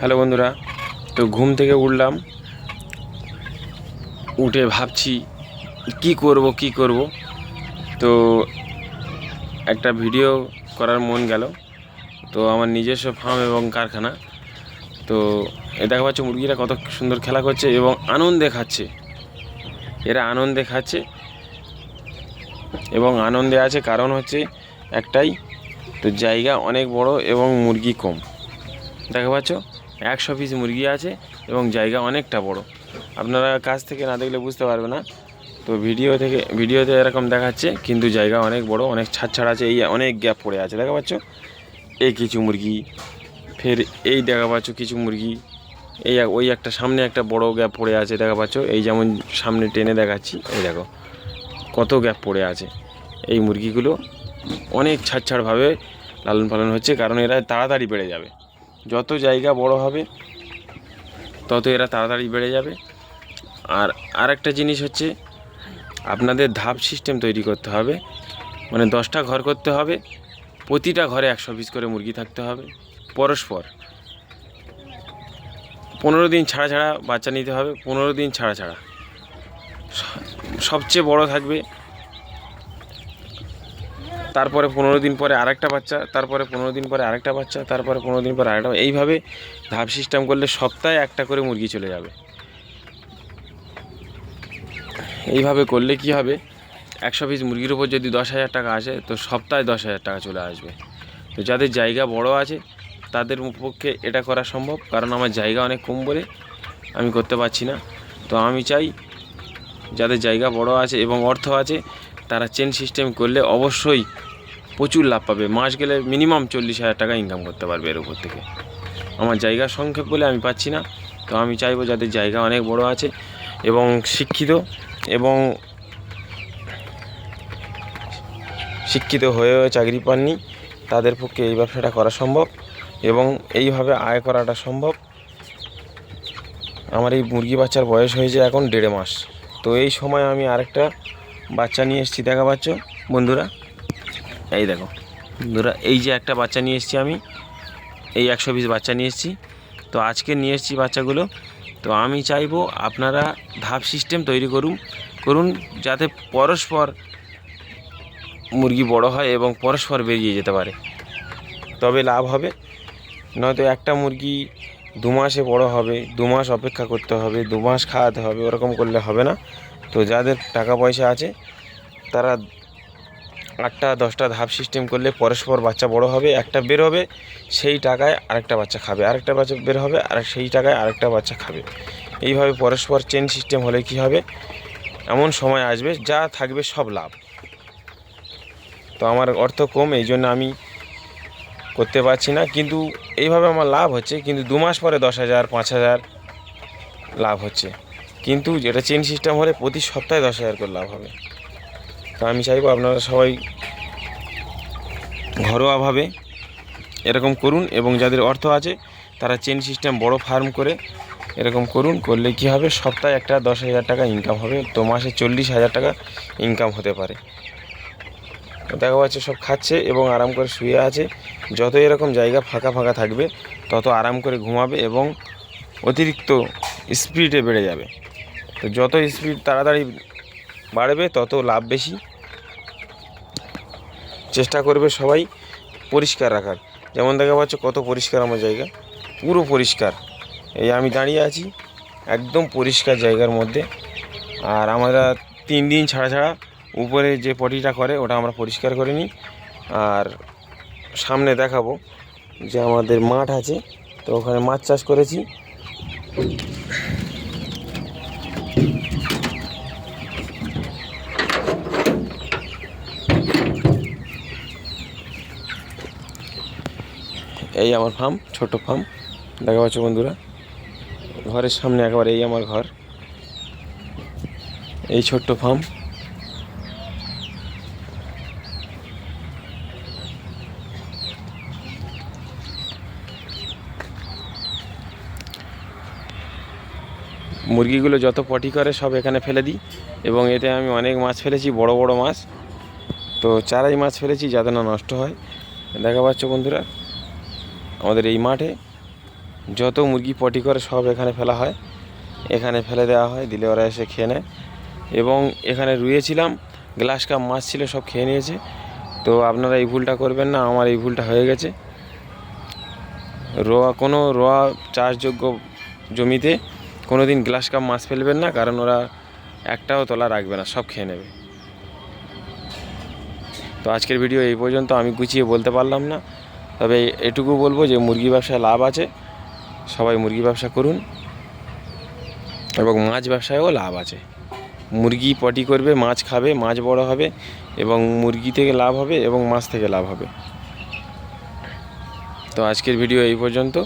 Hello বন্ধুরা, তো ঘুম থেকে উঠলাম, উঠে ভাবছি কি করব কি করব। তো একটা ভিডিও করার মন গেল, তো আমার নিজস্ব ফার্ম এবং কারখানা। তো এ দেখা পাচ্ছে মুরগিরা কত সুন্দর খেলা করছে এবং আনন্দে খাচ্ছে এরা আনন্দে খাচ্ছে এবং আনন্দে আছে, কারণ হচ্ছে একটাই, তো জায়গা অনেক বড় এবং মুরগি কম। দেখা পাচ্ছ? একশো পিস মুরগি আছে এবং জায়গা অনেকটা বড়। আপনারা কাছ থেকে না দেখলে বুঝতে পারবে না। তো ভিডিও থেকে, ভিডিওতে এরকম দেখাচ্ছে, কিন্তু জায়গা অনেক বড়, অনেক ছাড় আছে, এই অনেক গ্যাপ পড়ে আছে, দেখা পাচ্ছ? এই কিছু মুরগি, ফের এই দেখা পাচ্ছ কিছু মুরগি, এই ওই একটা সামনে একটা বড় গ্যাপ পড়ে আছে, দেখা পাচ্ছ? এই যেমন সামনে টেনে দেখাচ্ছি, এই দেখো, কত গ্যাপ পড়ে আছে। এই মুরগিগুলো অনেক ছাড় ছাড়ভাবে লালন পালন হচ্ছে, কারণ এরা তাড়াতাড়ি বেড়ে যাবে। যত জায়গা বড় হবে, তত এরা তাড়াতাড়ি বেড়ে যাবে। আর আরেকটা জিনিস হচ্ছে, আপনাদের ধাপ সিস্টেম তৈরি করতে হবে। মানে দশটা ঘর করতে হবে, প্রতিটা ঘরে একশো পিস করে মুরগি থাকতে হবে, পরস্পর। পনেরো দিন ছাড়া ছাড়া বাচ্চা নিতে হবে, পনেরো দিন ছাড়া ছাড়া। সবচেয়ে বড় থাকবে তারপরে পনেরো দিন পরে আরেকটা বাচ্চা, তারপরে পনেরো দিন পরে আরেকটা বাচ্চা, তারপরে পনেরো দিন পরে আরেকটা এইভাবে ধাপ সিস্টেম করলে সপ্তাহে একটা করে মুরগি চলে যাবে। এইভাবে করলে কি হবে? একশো পিস মুরগির উপর যদি দশ হাজার টাকা আসে, তো সপ্তাহে দশ হাজার টাকা চলে আসবে। তো যাদের জায়গা বড় আছে, তাদের পক্ষে এটা করা সম্ভব। কারণ আমার জায়গা অনেক কম বলে আমি করতে পারছি না। তো আমি চাই যাদের জায়গা বড় আছে এবং অর্থ আছে, তারা চেন সিস্টেম করলে অবশ্যই প্রচুর লাভ পাবে। মাস গেলে মিনিমাম চল্লিশ হাজার টাকা ইনকাম করতে পারবে এর উপর থেকে। আমার জায়গার সংক্ষেপ বলে আমি পাচ্ছি না, তো আমি চাইব যাদের জায়গা অনেক বড় আছে এবং শিক্ষিত এবং শিক্ষিত হয়েও চাকরি পাননি, তাদের পক্ষে এই ব্যবসাটা করা সম্ভব এবং এইভাবে আয় করাটা সম্ভব। আমার এই মুরগি বাচ্চার বয়স হয়েছে এখন দেড় মাস। তো এই সময় আমি আরেকটা বাচ্চা নিয়ে এসেছি, দেখা পাচ্ছ বন্ধুরা? এই দেখো, বন্ধুরা, এই যে একটা বাচ্চা নিয়ে এসেছি আমি, এই একশো পিস বাচ্চা নিয়ে এসেছি। তো আজকে নিয়ে এসেছি বাচ্চাগুলো। তো আমি চাইব আপনারা ধাপ সিস্টেম তৈরি করুন করুন যাতে পরস্পর মুরগি বড় হয় এবং পরস্পর বেরিয়ে যেতে পারে। তবে লাভ হবে, নয়তো একটা মুরগি দু মাসে বড় হবে, দু মাস অপেক্ষা করতে হবে, দু মাস খাওয়াতে হবে, ওরকম করলে হবে না। তো যাদের টাকা পয়সা আছে, তারা আটটা, দশটা ধাপ সিস্টেম করলে পরস্পর বাচ্চা বড় হবে, একটা বের হবে, সেই টাকায় আরেকটা বাচ্চা খাবে। আরেকটা বাচ্চা বের হবে, আর সেই টাকায় আরেকটা বাচ্চা খাবে। এইভাবে পরস্পর চেন সিস্টেম হলে কি হবে? এমন সময় আসবে, যা থাকবে সব লাভ। তো আমার অর্থ কম, এই জন্য আমি করতে পারছি না। কিন্তু এইভাবে আমার লাভ হচ্ছে, কিন্তু দু মাস পরে দশ হাজার, পাঁচ হাজার লাভ হচ্ছে। কিন্তু যেটা চেন সিস্টেম হলে প্রতি সপ্তাহে দশ হাজার করে লাভ হবে। তো আমি চাইব আপনারা সবাই ঘরোয়াভাবে এরকম করুন এবং যাদের অর্থ আছে, তারা চেন সিস্টেম বড় ফার্ম করে এরকম করুন, করলে কি হবে? সপ্তাহে একটা দশ হাজার টাকা ইনকাম হবে, তো মাসে চল্লিশ হাজার টাকা ইনকাম হতে পারে। দেখা যাচ্ছে সব খাচ্ছে এবং আরাম করে শুয়ে আছে। যত এরকম জায়গা ফাঁকা ফাঁকা থাকবে, তত আরাম করে ঘুমাবে এবং অতিরিক্ত স্পিডে বেড়ে যাবে। তো যত স্পিড তাড়াতাড়ি বাড়বে, তত লাভ বেশি। চেষ্টা করবে সবাই পরিষ্কার রাখার। যেমন দেখা পাচ্ছ কত পরিষ্কার আমার জায়গা, পুরো পরিষ্কার। এই আমি দাঁড়িয়ে আছি একদম পরিষ্কার জায়গার মধ্যে। আর আমরা তিন দিন ছাড়া ছাড়া উপরে যে পটিটা করে, ওটা আমরা পরিষ্কার করে নিই। আর সামনে দেখাবো যে আমাদের মাঠ আছে, তো ওখানে মাছ চাষ করেছি। এই আমার ফার্ম ছোট ফার্ম। দেখা পাচ্ছ বন্ধুরা। ঘরের সামনে একেবারে এই আমার ঘর। এই ছোট্ট ফার্ম। মুরগিগুলো যত পটি করে সব এখানে ফেলে দিই। এবং এতে আমি অনেক মাছ ফেলেছি, বড় বড় মাছ। তো চারাই মাছ ফেলেছি যাতে না নষ্ট হয়। দেখা পাচ্ছ বন্ধুরা। আমাদের এই মাঠে যত মুরগি পটি করে সব এখানে ফেলা হয়, এখানে ফেলে দেওয়া হয়, দিলে ওরা এসে খেয়ে নেয়। এবং এখানে রুয়েছিলাম গ্লাস কাপ মাছ ছিল, সব খেয়ে নিয়েছে। তো আপনারা এই ভুলটা করবেন না, আমার এই ভুলটা হয়ে গেছে। রোয়া, কোনো রোয়া চাষযোগ্য জমিতে কোনো দিন গ্লাস কাপ মাছ ফেলবেন না, কারণ ওরা একটাও তলা রাখবে না, সব খেয়ে নেবে। তো আজকের ভিডিও এই পর্যন্ত, আমি গুছিয়ে বলতে পারলাম না। তবে এটুকু বলব যে মুরগি ব্যবসায় লাভ আছে। সবাই মুরগি ব্যবসা করুন এবং মাছ ব্যবসায়ও লাভ আছে। মুরগি পটি করবে, মাছ খাবে, মাছ বড় হবে এবং মুরগি থেকে লাভ হবে এবং মাছ থেকে লাভ হবে। তো আজকের ভিডিও এই পর্যন্ত।